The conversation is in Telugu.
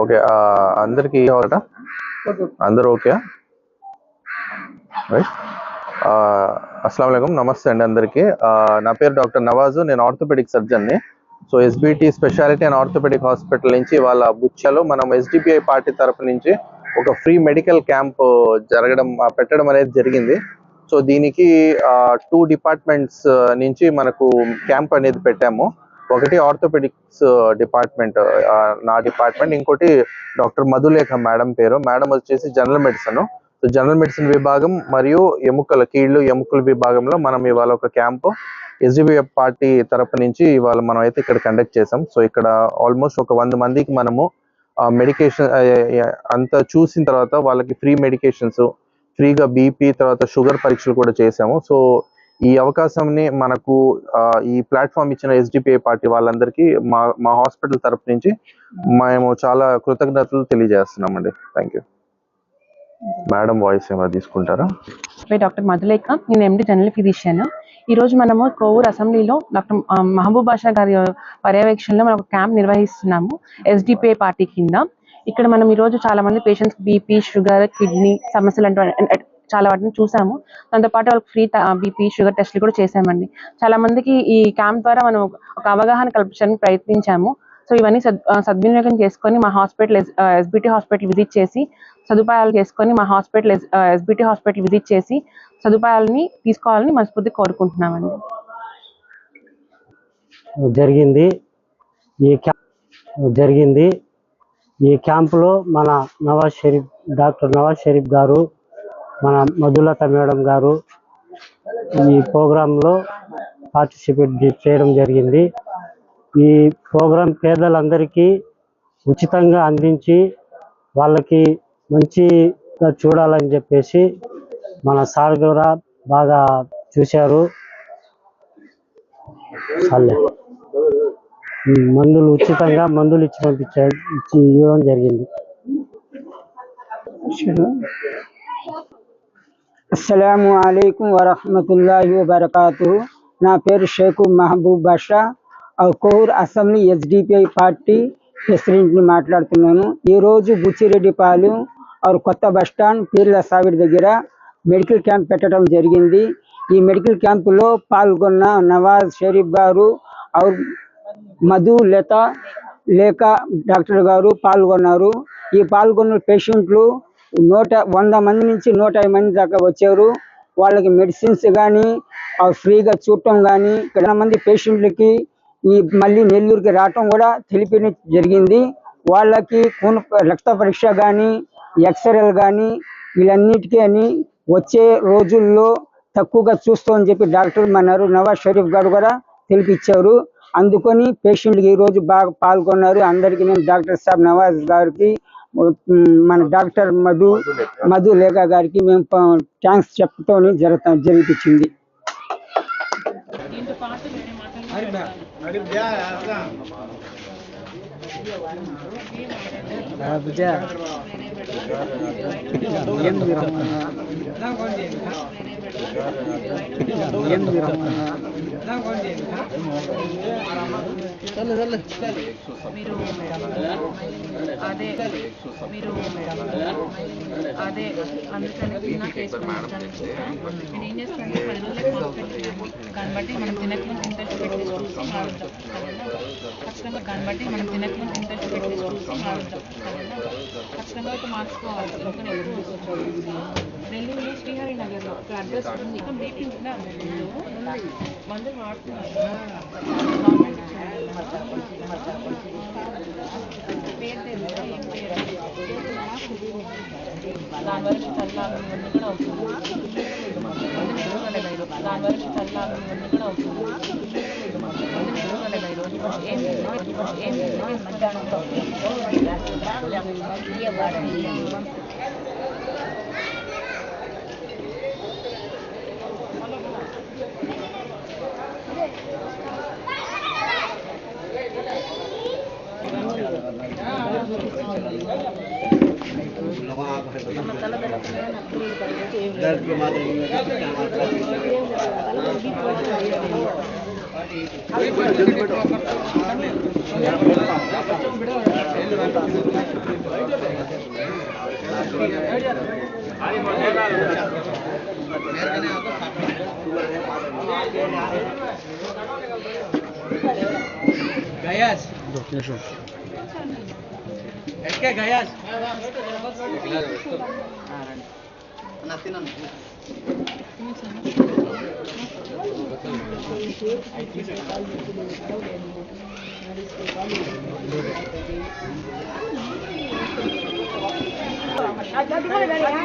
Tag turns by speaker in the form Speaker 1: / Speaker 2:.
Speaker 1: ఓకే అందరికి కావాలట అందరూ ఓకే రైట్ అస్సలం నమస్తే అండి అందరికీ. నా పేరు డాక్టర్ నవాజు. నేను orthopaedic సర్జన్ని so SBT speciality and orthopaedic hospital నుంచి వాళ్ళ బుచ్చలో మనం ఎస్డిపిఐ పార్టీ తరపు నుంచి ఒక ఫ్రీ మెడికల్ క్యాంప్ జరగడం పెట్టడం అనేది జరిగింది. సో దీనికి టూ డిపార్ట్మెంట్స్ నుంచి మనకు క్యాంప్ అనేది పెట్టాము. ఒకటి ఆర్థోపెడిక్స్ డిపార్ట్మెంట్ నా డిపార్ట్మెంట్ ఇంకోటి డాక్టర్ మధులేఖ మేడం పేరు. మేడం వచ్చేసి general medicine. So general medicine విభాగం మరియు ఎముకల కీళ్ళు ఎముకల విభాగంలో మనం ఇవాళ ఒక క్యాంపు ఎస్డిబిఎఫ్ పార్టీ తరపు నుంచి ఇవాళ మనం అయితే ఇక్కడ కండక్ట్ చేసాం సో ఇక్కడ ఆల్మోస్ట్ ఒక వంద మందికి మనము మెడికేషన్ అంతా చూసిన తర్వాత వాళ్ళకి ఫ్రీ మెడికేషన్స్ ఫ్రీగా బీపీ తర్వాత షుగర్ పరీక్షలు కూడా చేసాము సో ఈ అవకాశంని మనకు ఈ ప్లాట్ఫామ్ ఇచ్చిన ఎస్డిపిఐ పార్టీ వాళ్ళందరికీ మా మా హాస్పిటల్ తరపు నుంచి మేము చాలా కృతజ్ఞతలు తెలియజేస్తున్నామండి. థ్యాంక్ యూ మేడం వాయిస్ ఏమైనా తీసుకుంటారా?
Speaker 2: డాక్టర్ మధులేఖ నేను ఎండి జనరల్ ఫిజిషియన్ ఈ రోజు మనము కోవూరు అసెంబ్లీలో డాక్టర్ మహబూబ్ బాషా గారి పర్యవేక్షణలో మనం క్యాంప్ నిర్వహిస్తున్నాము ఎస్డిపిఐ పార్టీ కింద. ఇక్కడ మనం ఈ రోజు చాలా మంది పేషెంట్స్ బీపీ షుగర్ కిడ్నీ సమస్యలు అంటూ చాలా వాటిని చూసాము. దాంతోపాటు వాళ్ళకి ఫ్రీ బీపీ షుగర్ టెస్ట్లు కూడా చేసామండి. చాలా మందికి ఈ క్యాంప్ ద్వారా మనం ఒక అవగాహన కల్పించడానికి ప్రయత్నించాము. సో ఇవన్నీ సద్వినియోగం చేసుకొని మా హాస్పిటల్ ఎస్బిటి హాస్పిటల్ విజిట్ చేసి సదుపాయాలు చేసుకొని మా హాస్పిటల్ ఎస్బిటి హాస్పిటల్ విజిట్ చేసి సదుపాయాలని తీసుకోవాలని మనస్ఫూర్తి కోరుకుంటున్నామండి.
Speaker 3: జరిగింది. ఈ క్యాంప్ జరిగింది. ఈ క్యాంపులో మన నవాజ్ షరీఫ్ డాక్టర్ నవాజ్ షరీఫ్ గారు మన మధులత మేడం గారు ఈ ప్రోగ్రాంలో పార్టిసిపేట్ చేయడం జరిగింది. ఈ ప్రోగ్రాం పేదలందరికీ ఉచితంగా అందించి వాళ్ళకి మంచిగా చూడాలని చెప్పేసి మన సార్ కూడా బాగా చూశారు. మందులు ఉచితంగా మందులు ఇచ్చి పంపించాడు ఇచ్చి ఇవ్వడం జరిగింది
Speaker 4: అస్సలాము అలైకుం వరహమతుల్లా వబర్కాతు నా పేరు Sheikh Mahaboob Basha. Kovur assembly SDPI party ప్రెసిడెంట్ని మాట్లాడుతున్నాను. ఈరోజు బుచ్చిరెడ్డిపాలెం ఆరు కొత్త బస్టాండ్ పీర్ల సావిడి దగ్గర మెడికల్ క్యాంప్ పెట్టడం జరిగింది. ఈ మెడికల్ క్యాంపులో పాల్గొన్న నవాజ్ షరీఫ్ గారు ఆరు మధు లత లేక డాక్టర్ గారు పాల్గొన్నారు. ఈ పాల్గొన్న పేషెంట్లు నూట వంద మంది నుంచి నూట మంది దాకా వచ్చారు. వాళ్ళకి మెడిసిన్స్ కానీ ఫ్రీగా చూడటం కానీ ఇక్కడ మంది పేషెంట్లకి ఈ మళ్ళీ నెల్లూరుకి రావటం కూడా తెలిపిన జరిగింది. వాళ్ళకి खून రక్త పరీక్ష కానీ ఎక్స్రేలు కానీ వీళ్ళన్నిటికీ అని వచ్చే రోజుల్లో తక్కువగా చూస్తామని చెప్పి డాక్టర్ అన్నారు నవాజ్ షరీఫ్ గారు కూడా తెలిపిచ్చారు. అందుకని పేషెంట్కి ఈ రోజు బాగా పాల్గొన్నారు. అందరికీ నేను డాక్టర్ సాబ్ నవాజ్ గారికి మన డాక్టర్ మధు మధు లేఖ గారికి మేము థ్యాంక్స్ చెప్తూ జరుగుతా జరిపించింది.
Speaker 2: మీరు అదే మీరు? అదే అందుకని నాకు నేను ఏం చేస్తానంటే పది రోజులకి హాస్పిటల్ దాన్ని బట్టి మనం తినకుండా ఇంట్రెస్ట్ పెట్టి చూసి మారుద్దాం సరేనా ఖచ్చితంగా దాన్ని బట్టి మనం తినట్లు ఇంట్రెస్ట్ పెట్టి చూసి ఖచ్చితంగా అయితే మార్చుకోవాలి. ఎందుకంటే ఎక్కువ నెల్లూరులో శ్రీహరి నగర్లో ఒక అడ్రస్ ఉంది. ఇంకా బీపీ ఉందా? నెల్లూరులో మందులు వాడుతున్నారు? పేరు ఏం పేరు దాని వరకు చల్లాలి ఇవన్నీ కూడా అవుతుంది. దాని వరకు చల్లాలి ఇవన్నీ కూడా అవుతుంది. दर्द के माध्यम से ગયાસ ડોક્ટર ఎక్కే గయాస్ తిన్నాను مش عاجبني ولا